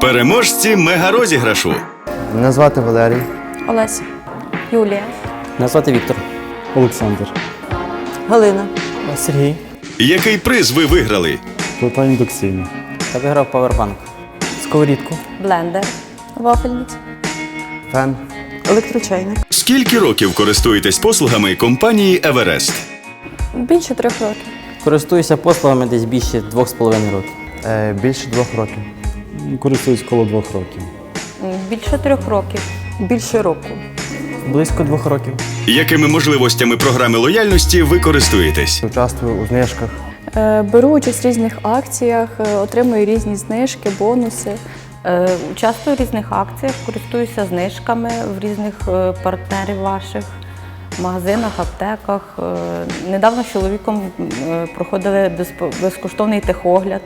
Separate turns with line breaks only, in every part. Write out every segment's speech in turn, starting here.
Переможці мегарозіграшу.
Мене звати Валерій.
Олеся. Юлія.
Мене звати Віктор.
Олександр.
Галина.
Сергій.
Який приз ви виграли?
Плита індукційна.
Та виграв павербанк. Сковорідку.
Блендер. Вафельниця.
Фен.
Електрочайник.
Скільки років користуєтесь послугами компанії Еверест?
Більше трьох років.
Користуюся послугами десь більше двох з половиною років.
Е, більше двох років.
Користуюсь коло двох років.
Більше трьох років. Більше року.
Близько двох років.
Якими можливостями програми лояльності ви користуєтесь?
Участвую у знижках.
Е, Беру участь в різних акціях, е, отримую різні знижки, бонуси.
Е, Участвую в різних акціях, користуюся знижками в різних е, партнерів ваших магазинах, аптеках. Е, Недавно з чоловіком е, проходили безп- безкоштовний техогляд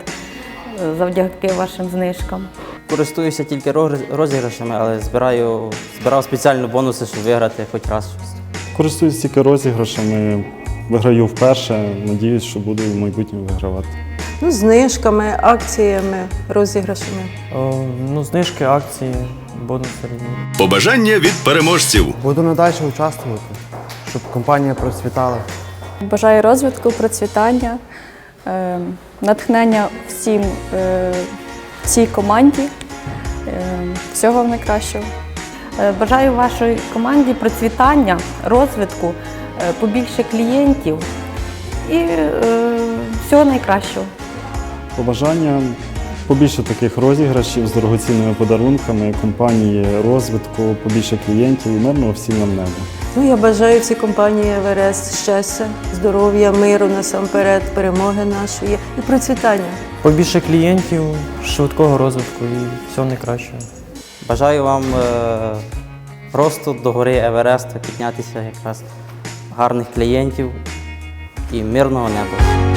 завдяки вашим знижкам.
Користуюся тільки розіграшами, але збираю, збирав спеціально бонуси, щоб виграти хоч раз щось.
Користуюсь тільки розіграшами. Виграю вперше. Надіюсь, що буду в майбутньому вигравати.
Ну, знижками, акціями, розіграшами.
О, ну, знижки, акції, бонуси.
Побажання від переможців.
Буду надалі участвувати, щоб компанія процвітала.
Бажаю розвитку, процвітання, е, натхнення всім цій всій команді. Е, Всього вам найкращого.
Е, Бажаю вашій команді процвітання, розвитку, е, побільше клієнтів і е, всього найкращого.
Побажання побільше таких розіграшів з дорогоцінними подарунками, компанії розвитку, побільше клієнтів і мирного всім нам неба.
Ну, я бажаю всій компанії Еверест щастя, здоров'я, миру насамперед, перемоги нашої і процвітання.
Побільше клієнтів, швидкого розвитку і всього найкращого.
Бажаю вам е, просто до гори Евереста піднятися якраз гарних клієнтів і мирного неба.